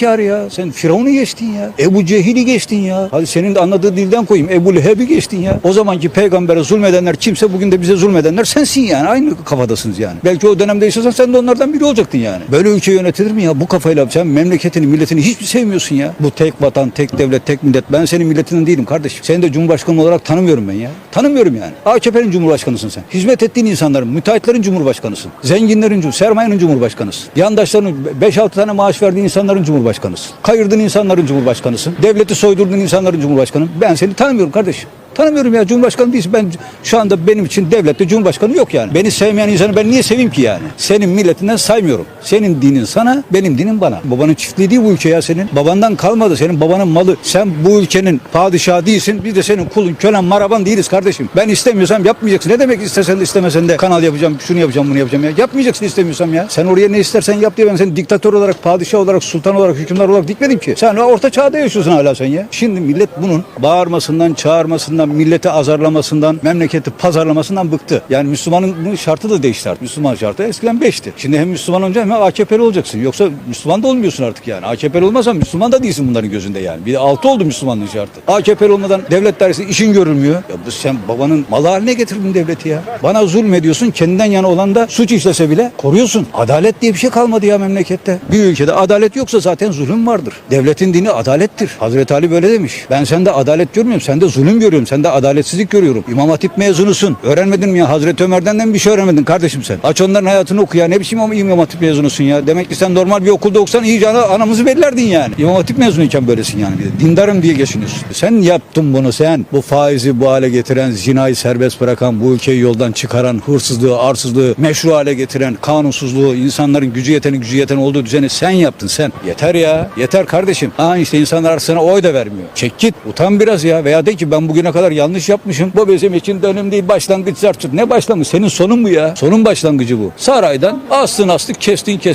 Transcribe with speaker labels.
Speaker 1: Kar ya. Sen Firavun'u geçtin ya. Ebu Cehil'i geçtin ya. Hadi senin de anladığı dilden koyayım. Ebu Leheb'i geçtin ya. O zamanki peygambere zulmedenler kimse bugün de bize zulmedenler sensin yani. Aynı kafadasınız yani. Belki o dönemde yaşasan sen de onlardan biri olacaktın yani. Böyle ülke yönetilir mi ya? Bu kafayla sen memleketini, milletini hiç mi sevmiyorsun ya? Bu tek vatan, tek devlet, tek millet. Ben senin milletinden değilim kardeşim. Seni de Cumhurbaşkanı olarak tanımıyorum ben ya. Tanımıyorum yani. AKP'nin Cumhurbaşkanısın sen. Hizmet ettiğin insanların, müteahhitlerin Cumhurbaşkanısın. Zenginlerin, sermayenin Cumhurbaşkanısın. Yandaşların 5-6 tane maaş verdiğin insanların Cumhurbaşkanısın. Kayırdığın insanların Cumhurbaşkanısın. Devleti soydurduğun insanların Cumhurbaşkanı. Ben seni tanımıyorum kardeşim. Tanımıyorum ya Cumhurbaşkanı değilsin. Ben şu anda benim için devlette Cumhurbaşkanı yok yani. Beni sevmeyen insanı ben niye seveyim ki yani? Senin milletinden saymıyorum. Senin dinin sana, benim dinim bana. Babanın çiftliği değil bu ülke ya senin. Babandan kalmadı. Senin babanın malı. Sen bu ülkenin padişahı değilsin. Biz de senin kulun, kölen, maraban değiliz kardeşim. Ben istemiyorsam yapmayacaksın. Ne demek istesen de istemesen de kanal yapacağım, şunu yapacağım, bunu yapacağım ya. Yapmayacaksın istemiyorsam ya. Sen oraya ne istersen yap diye ben seni diktatör olarak, padişah olarak, sultan olarak, hükümdar olarak dikmedim ki. Sen orta çağda yaşıyorsun hala sen ya. Şimdi millet bunun bağırmasından, çağırmasından, milleti azarlamasından, memleketi pazarlamasından bıktı. Yani Müslümanın şartı da değişti artık. Müslüman şartı eskiden 5'ti. Şimdi hem Müslüman olunca hem AKP'li olacaksın. Yoksa Müslüman da olmuyorsun artık yani. AKP'li olmazsan Müslüman da değilsin bunların gözünde yani. Bir de 6 oldu Müslümanlığın şartı. AKP'li olmadan devlet dairesi işin görülmüyor. Ya bu sen babanın malı haline getirdin devleti ya. Bana zulmediyorsun. Kendinden yana olan da suç işlese bile koruyorsun. Adalet diye bir şey kalmadı ya memlekette. Bir ülkede adalet yoksa zaten zulüm vardır. Devletin dini adalettir. Hazreti Ali böyle demiş. Ben sende adalet görmüyorum. Sende zulüm görüyorum. Sende adaletsizlik görüyorum. İmam Hatip mezunusun. Öğrenmedin mi ya? Hazreti Ömer'den de mi bir şey öğrenmedin kardeşim sen? Aç onların hayatını oku ya. Ne biçim İmam- İmam Hatip mezunusun ya? Demek ki sen normal bir okulda okusan iyice ana, anamızı belirlerdin yani. İmam Hatip mezunuyken böylesin yani. Bir de. Dindarım diye geçiniyorsun. Sen yaptın bunu sen. Bu faizi bu hale getiren, zinayı serbest bırakan, bu ülkeyi yoldan çıkaran, hırsızlığı, arsızlığı meşru hale getiren, kanunsuzluğu, insanların gücü yeteni gücü yeten olduğu düzeni sen yaptın sen. Yeter ya. Yeter kardeşim. Ha işte insanlar sana oy da vermiyor. Çek git. Utan biraz ya. Veya de ki ben bugüne kadar yanlış yapmışım. Bu bizim için dönem değil. Başlangıç tut. Ne başlangıç? Senin sonun bu ya. Sonun başlangıcı bu. Saraydan astın astık kestin kestin.